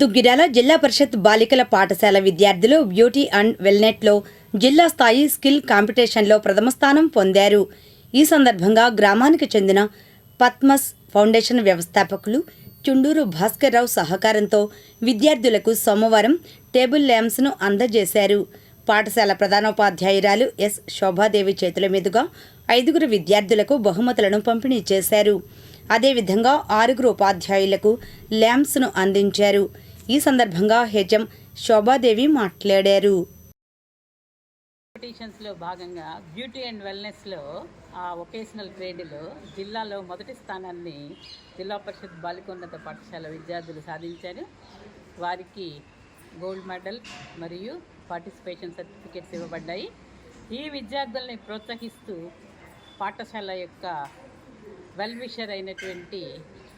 దుగ్గిరాల జిల్లా పరిషత్ బాలికల పాఠశాల విద్యార్థులు బ్యూటీ అండ్ వెల్నెట్లో జిల్లా స్థాయి స్కిల్ కాంపిటీషన్లో ప్రథమ స్థానం పొందారు. ఈ సందర్భంగా గ్రామానికి చెందిన పద్మస్ ఫౌండేషన్ వ్యవస్థాపకులు చుండూరు భాస్కర్రావు సహకారంతో విద్యార్థులకు సోమవారం టేబుల్ ల్యాంప్స్ను అందజేశారు. పాఠశాల ప్రధానోపాధ్యాయురాలు ఎస్. శోభాదేవి చేతుల మీదుగా ఐదుగురు విద్యార్థులకు బహుమతులను పంపిణీ చేశారు. అదేవిధంగా ఆరుగురు ఉపాధ్యాయులకు ల్యాంప్స్ను అందించారు. ఈ సందర్భంగా హెచ్ఎం శోభాదేవి మాట్లాడారు. కాంపిటీషన్స్లో భాగంగా బ్యూటీ అండ్ వెల్నెస్లో ఆ ఒకేషనల్ ట్రేడ్లో జిల్లాలో మొదటి స్థానాన్ని జిల్లా పరిషత్ బాలికోన్నత పాఠశాల విద్యార్థులు సాధించారు. వారికి గోల్డ్ మెడల్ మరియు పార్టిసిపేషన్ సర్టిఫికేట్స్ ఇవ్వబడ్డాయి. ఈ విద్యార్థుల్ని ప్రోత్సహిస్తూ పాఠశాల యొక్క వెల్విషర్ అయినటువంటి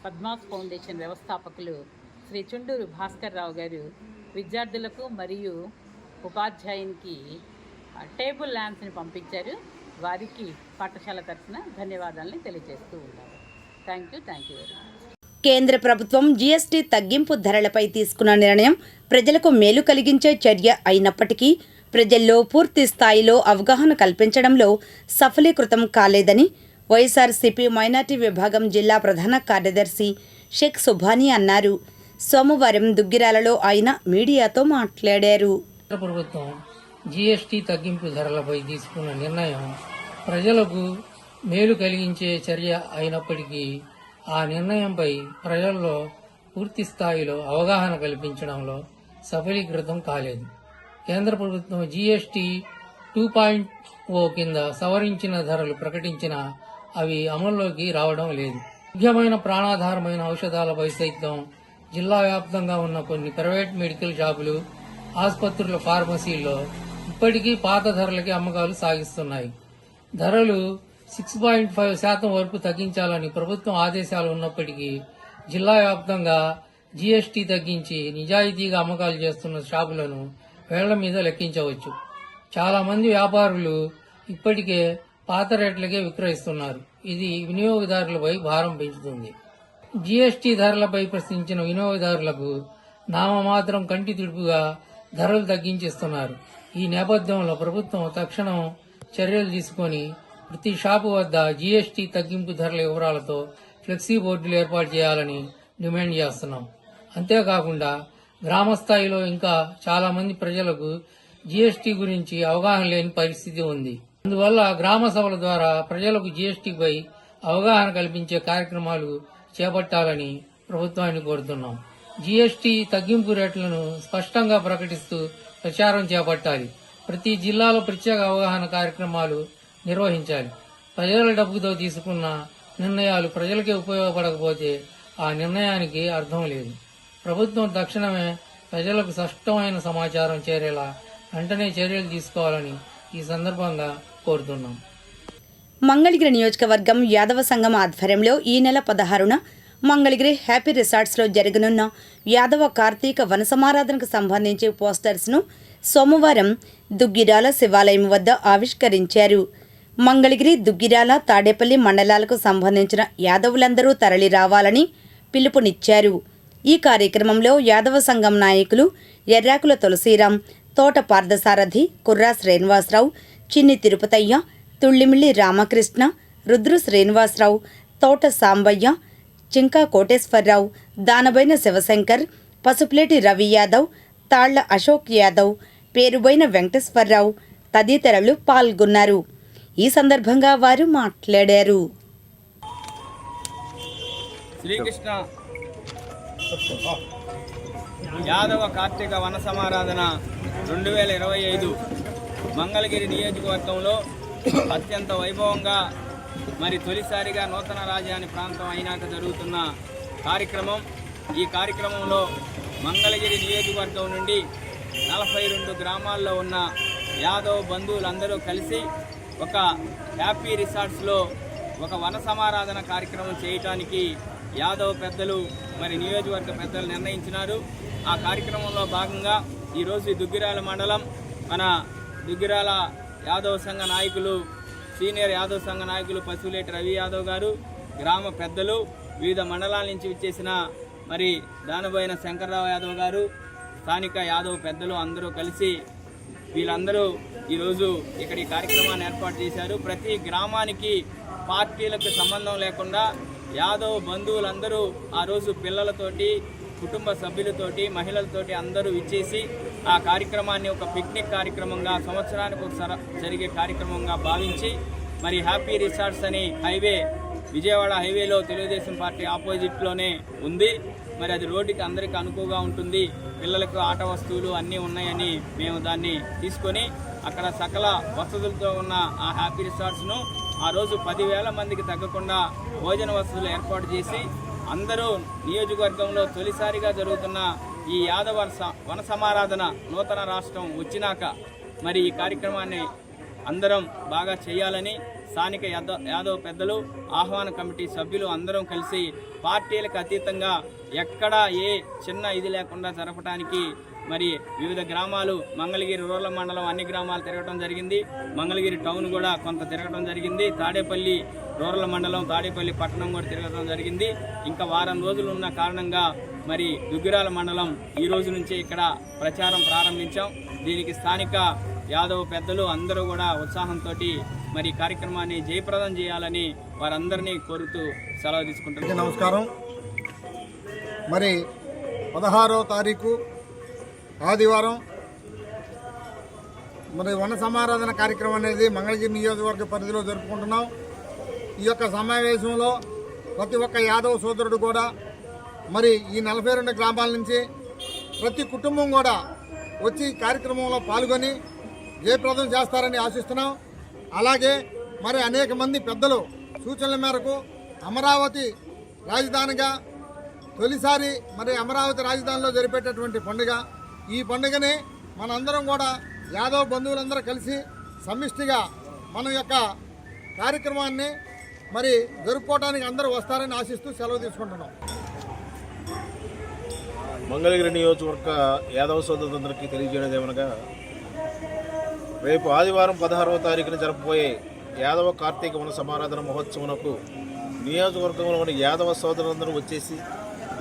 పద్మాస్ ఫౌండేషన్ వ్యవస్థాపకులు శ్రీ చుండూరు భాస్కర్ రావు గారు విద్యార్థులకు మరియు ఉపాధ్యాయునికి టేబుల్ ల్యాంప్స్ని పంపించారు. వారికి పాఠశాల తరఫున ధన్యవాదాలని తెలియజేస్తూ ఉన్నారు. Thank you thank you very much కేంద్ర ప్రభుత్వం జీఎస్టీ తగ్గింపు ధరలపై తీసుకున్న నిర్ణయం ప్రజలకు మేలు కలిగించే చర్య అయినప్పటికీ ప్రజల్లో పూర్తి స్థాయిలో అవగాహన కల్పించడంలో సఫలీకృతం కాలేదని వైఎస్ఆర్సీపీ మైనార్టీ విభాగం జిల్లా ప్రధాన కార్యదర్శి షేక్ సుభానీ అన్నారు. సోమవారం దుగ్గిరాలలో ఆయన మీడియాతో మాట్లాడారు. ప్రభుత్వం జీఎస్టీ తగ్గింపు ధరలపై తీసుకున్న నిర్ణయం ప్రజలకు మేలు కలిగించే చర్య అయినప్పటికీ ఆ నిర్ణయంపై ప్రజల్లో పూర్తి స్థాయిలో అవగాహన కల్పించడంలో సఫలీకృతం కాలేదు. కేంద్ర ప్రభుత్వం GST two point O oh కింద సవరించిన ధరలు ప్రకటించిన అవి అమల్లోకి రావడం లేదు. ముఖ్యమైన ప్రాణాధారమైన ఔషధాలపై సైతం జిల్లా వ్యాప్తంగా ఉన్న కొన్ని ప్రైవేట్ మెడికల్ షాపులు ఆసుపత్రుల ఫార్మసీల్లో ఇప్పటికీ పాత ధరలకి అమ్మకాలు సాగిస్తున్నాయి. ధరలు సిక్స్ పాయింట్ ఫైవ్ శాతం వరకు తగ్గించాలని ప్రభుత్వం ఆదేశాలు ఉన్నప్పటికీ జిల్లా వ్యాప్తంగా జీఎస్టీ తగ్గించి నిజాయితీగా అమ్మకాలు చేస్తున్న షాపులను వేళ్ళ మీద లెక్కించవచ్చు. చాలా మంది వ్యాపారులు ఇప్పటికే పాత రేట్లకే విక్రయిస్తున్నారు. ఇది వినియోగదారులపై భారం పెంచుతుంది. జీఎస్టీ ధరలపై ప్రశ్నించిన వినియోగదారులకు నామమాత్రం కంటి తుడుపుగా ధరలు తగ్గించిస్తున్నారు. ఈ నేపథ్యంలో ప్రభుత్వం తక్షణం చర్యలు తీసుకొని ప్రతి షాపు వద్ద జీఎస్టీ తగ్గింపు ధరల వివరాలతో ఫ్లెక్సీ బోర్డులు ఏర్పాటు చేయాలని డిమాండ్ చేస్తున్నాం. అంతేకాకుండా గ్రామ స్థాయిలో ఇంకా చాలా మంది ప్రజలకు జీఎస్టీ గురించి అవగాహన లేని పరిస్థితి ఉంది. అందువల్ల గ్రామ సభల ద్వారా ప్రజలకు జీఎస్టీపై అవగాహన కల్పించే కార్యక్రమాలు చేపట్టాలని ప్రభుత్వాన్ని కోరుతున్నాం. జీఎస్టీ తగ్గింపు రేట్లను స్పష్టంగా ప్రకటిస్తూ ప్రచారం చేపట్టాలి. ప్రతి జిల్లాలో ప్రత్యేక అవగాహన కార్యక్రమాలు నిర్వహించాలి. ప్రజల డబ్బుతో తీసుకున్న నిర్ణయాలు ప్రజలకే ఉపయోగపడకపోతే ఆ నిర్ణయానికి అర్థం లేదు. ప్రభుత్వం తక్షణమే ప్రజలకు స్పష్టమైన సమాచారం చేరేలా వెంటనే చర్యలు తీసుకోవాలని ఈ సందర్భంగా కోరుతున్నాం. మంగళగిరి నియోజకవర్గం యాదవ సంఘం ఆధ్వర్యంలో ఈ నెల పదహారున మంగళగిరి హ్యాపీ రిసార్ట్స్లో జరగనున్న యాదవ కార్తీక వనసమారాధనకు సంబంధించి పోస్టర్స్ను సోమవారం దుగ్గిరాల శివాలయం వద్ద ఆవిష్కరించారు. మంగళగిరి దుగ్గిరాల తాడేపల్లి మండలాలకు సంబంధించిన యాదవులందరూ తరలి రావాలని పిలుపునిచ్చారు. ఈ కార్యక్రమంలో యాదవ సంఘం నాయకులు ఎర్రాకుల తులసీరాం తోట పార్థసారథి కుర్రా శ్రీనివాసరావు చిన్ని తిరుపతయ్య తుళ్ళిమిల్లి రామకృష్ణ రుద్రు శ్రీనివాసరావు తోట సాంబయ్య చింకా కోటేశ్వరరావు దానబైన శివశంకర్ పసుపులేటి రవి యాదవ్ తాళ్ళ అశోక్ యాదవ్ పేరుబోయిన వెంకటేశ్వరరావు తదితరులు పాల్గొన్నారు. ఈ సందర్భంగా వారు మాట్లాడారు. శ్రీకృష్ణ. యాదవ కార్తీక వన సమారాధన రెండు వేల ఇరవై ఐదు మంగళగిరి నియోజకవర్గంలో అత్యంత వైభవంగా మరి తొలిసారిగా నూతన రాజధాని ప్రాంతం అయినాక జరుగుతున్న కార్యక్రమం. ఈ కార్యక్రమంలో మంగళగిరి నియోజకవర్గం నుండి నలభై రెండు గ్రామాల్లో ఉన్న యాదవ్ బంధువులందరూ కలిసి ఒక హ్యాపీ రిసార్ట్స్లో ఒక వన సమారాధన కార్యక్రమం చేయటానికి యాదవ్ పెద్దలు మరి నియోజకవర్గ పెద్దలు నిర్ణయించినారు. ఆ కార్యక్రమంలో భాగంగా ఈరోజు దుగ్గిరాల మండలం మన దుగ్గిరాల యాదవ సంఘ నాయకులు సీనియర్ యాదవ్ సంఘ నాయకులు పశువులేటి రవి యాదవ్ గారు గ్రామ పెద్దలు వివిధ మండలాల నుంచి విచ్చేసిన మరి దానబోయిన శంకర్రావు యాదవ్ గారు స్థానిక యాదవ్ పెద్దలు అందరూ కలిసి వీళ్ళందరూ ఈరోజు ఇక్కడ ఈ కార్యక్రమాన్ని ఏర్పాటు చేశారు. ప్రతి గ్రామానికి పార్టీలకు సంబంధం లేకుండా యాదవ్ బంధువులందరూ ఆ రోజు పిల్లలతోటి కుటుంబ సభ్యులతోటి మహిళలతోటి అందరూ ఇచ్చేసి ఆ కార్యక్రమాన్ని ఒక పిక్నిక్ కార్యక్రమంగా సంవత్సరానికి ఒకసారి జరిగే కార్యక్రమంగా భావించి మరి హ్యాపీ రిసార్ట్స్ అని హైవే విజయవాడ హైవేలో తెలుగుదేశం పార్టీ ఆపోజిట్లోనే ఉంది. మరి అది రోడ్డుకి అందరికీ అనుకువగా ఉంటుంది. పిల్లలకు ఆట వస్తువులు అన్నీ ఉన్నాయని మేము దాన్ని తీసుకొని అక్కడ సకల వసతులతో ఉన్న ఆ హ్యాపీ రిసార్ట్స్ను ఆ రోజు పదివేల మందికి తగ్గకుండా భోజన వసతులు ఏర్పాటు చేసి అందరూ నియోజకవర్గంలో తొలిసారిగా జరుగుతున్న ఈ యాదవ వన సమారాధన నూతన రాష్ట్రం వచ్చినాక మరి ఈ కార్యక్రమాన్ని అందరం బాగా చేయాలని స్థానిక యాదవ్ పెద్దలు ఆహ్వాన కమిటీ సభ్యులు అందరం కలిసి పార్టీలకు అతీతంగా ఎక్కడా ఏ చిన్న ఇది లేకుండా జరపడానికి మరి వివిధ గ్రామాలు మంగళగిరి రూరల్ మండలం అన్ని గ్రామాలు తిరగడం జరిగింది. మంగళగిరి టౌన్ కూడా కొంత తిరగడం జరిగింది. తాడేపల్లి రూరల్ మండలం తాడేపల్లి పట్టణం కూడా తిరగడం జరిగింది. ఇంకా వారం రోజులు ఉన్న కారణంగా మరి దుగ్గిరాల మండలం ఈ రోజు నుంచే ఇక్కడ ప్రచారం ప్రారంభించాం. దీనికి స్థానిక యాదవ్ పెద్దలు అందరూ కూడా ఉత్సాహంతో మరి కార్యక్రమాన్ని జయప్రదం చేయాలని వారందరినీ కోరుతూ సెలవు తీసుకుంటున్నాను నమస్కారం. మరి పదహారో తారీఖు ఆదివారం మరి వన సమారాధన కార్యక్రమం అనేది మంగళగిరి నియోజకవర్గ పరిధిలో జరుపుకుంటున్నాం. ఈ యొక్క సమావేశంలో ప్రతి ఒక్క యాదవ్ సోదరుడు కూడా మరి ఈ నలభై రెండు గ్రామాల నుంచి ప్రతి కుటుంబం కూడా వచ్చి కార్యక్రమంలో పాల్గొని జయప్రదం చేస్తారని ఆశిస్తున్నాం. అలాగే మరి అనేక మంది పెద్దలు సూచనల మేరకు అమరావతి రాజధానిగా తొలిసారి మరి అమరావతి రాజధానిలో జరిపేటటువంటి పండుగ. ఈ పండుగని మనందరం కూడా యాదవ్ బంధువులందరూ కలిసి సమిష్టిగా మన యొక్క కార్యక్రమాన్ని మరి జరుపుకోవడానికి అందరూ వస్తారని ఆశిస్తూ సెలవు తీసుకుంటున్నాం. మంగళగిరి నియోజకవర్గ యాదవ సోదరులందరికీ తెలియజేయడం ఏమనగా రేపు ఆదివారం పదహారవ తారీఖున జరపబోయే యాదవ కార్తీక వన సమారాధన మహోత్సవంకు నియోజకవర్గంలోని యాదవ సోదరులందరూ వచ్చేసి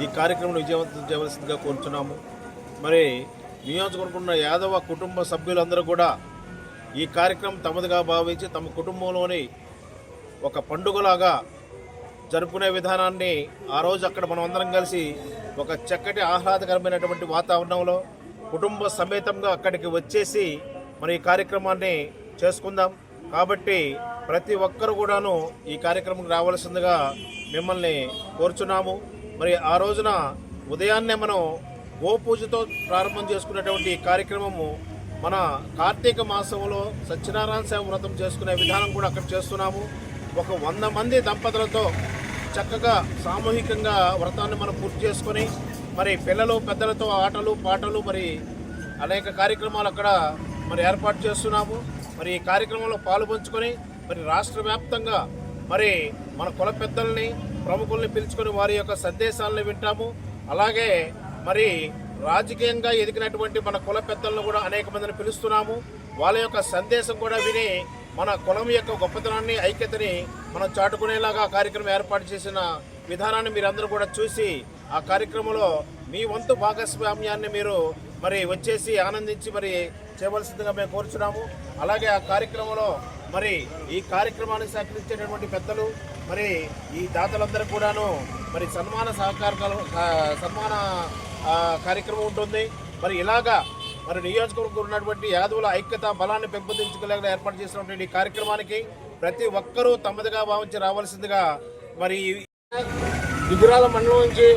ఈ కార్యక్రమం విజయవంతం చేయవలసిందిగా కోరుచున్నాము. మరి నియోజకవర్గంలో యాదవ కుటుంబ సభ్యులందరూ కూడా ఈ కార్యక్రమం తమదిగా భావించి తమ కుటుంబంలోని ఒక పండుగలాగా జరుపుకునే విధానాన్ని ఆ రోజు అక్కడ మనం అందరం కలిసి ఒక చక్కటి ఆహ్లాదకరమైనటువంటి వాతావరణంలో కుటుంబ సమేతంగా అక్కడికి వచ్చేసి మన ఈ కార్యక్రమాన్ని చేసుకుందాం. కాబట్టి ప్రతి ఒక్కరు కూడాను ఈ కార్యక్రమం రావాల్సిందిగా మిమ్మల్ని కోరుచున్నాము. మరి ఆ రోజున ఉదయాన్నే మనం గోపూజతో ప్రారంభం చేసుకునేటువంటి ఈ కార్యక్రమము మన కార్తీక మాసంలో సత్యనారాయణ సేవ వ్రతం చేసుకునే విధానం కూడా అక్కడ చేస్తున్నాము. ఒక వంద మంది దంపతులతో చక్కగా సామూహికంగా వ్రతాన్ని మనం పూర్తి చేసుకొని మరి పిల్లలు పెద్దలతో ఆటలు పాటలు మరి అనేక కార్యక్రమాలు అక్కడ మరి ఏర్పాటు చేస్తున్నాము. మరి ఈ కార్యక్రమంలో పాలుపంచుకొని మరి రాష్ట్ర వ్యాప్తంగా మరి మన కుల పెద్దల్ని ప్రముఖుల్ని పిలుచుకొని వారి యొక్క సందేశాలను వింటాము. అలాగే మరి రాజకీయంగా ఎదిగినటువంటి మన కుల పెద్దలను కూడా అనేక మందిని పిలుస్తున్నాము. వాళ్ళ యొక్క సందేశం కూడా విని మన కులం యొక్క గొప్పతనాన్ని ఐక్యతని మనం చాటుకునేలాగా కార్యక్రమం ఏర్పాటు చేసిన విధానాన్ని మీరందరూ కూడా చూసి ఆ కార్యక్రమంలో మీ వంతు భాగస్వామ్యాన్ని మీరు మరి వచ్చేసి ఆనందించి మరి చేయవలసిందిగా మేము కోరుచున్నాము. అలాగే ఆ కార్యక్రమంలో మరి ఈ కార్యక్రమాన్ని సహకరించేటటువంటి పెద్దలు మరి ఈ దాతలందరూ కూడాను మరి సన్మాన సహకార సన్మాన కార్యక్రమం ఉంటుంది. మరి ఇలాగా మరి నియోజకవర్గం ఉన్నటువంటి యాదవుల ఐక్యత బలాన్ని పెంపొందించుకోలేక ఏర్పాటు చేసినటువంటి ఈ కార్యక్రమానికి ప్రతి ఒక్కరూ తమదిగా భావించి రావాల్సిందిగా మరి దిగురాల మండలం నుంచి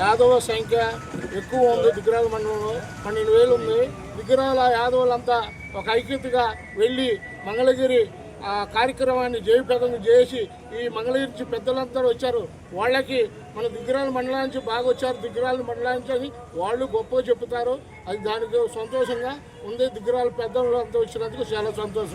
యాదవ సంఖ్య ఎక్కువ ఉంది. దిగురాల మండలంలో పన్నెండు వేలు ఉంది. దిగురాల యాదవులంతా ఒక ఐక్యతగా వెళ్ళి మంగళగిరి ఆ కార్యక్రమాన్ని జయప్రదం చేసి ఈ మంగళగిరి పెద్దలంతా వచ్చారు. వాళ్ళకి మన దిగురాల మండలానికి బాగా వచ్చారు. దిగురాల మండలానికి అని వాళ్ళు గొప్పగా చెప్తారు అది దానికి సంతోషంగా ఉంది. దిగ్గరాలు పెద్దలంతా వచ్చినందుకు చాలా సంతోషం.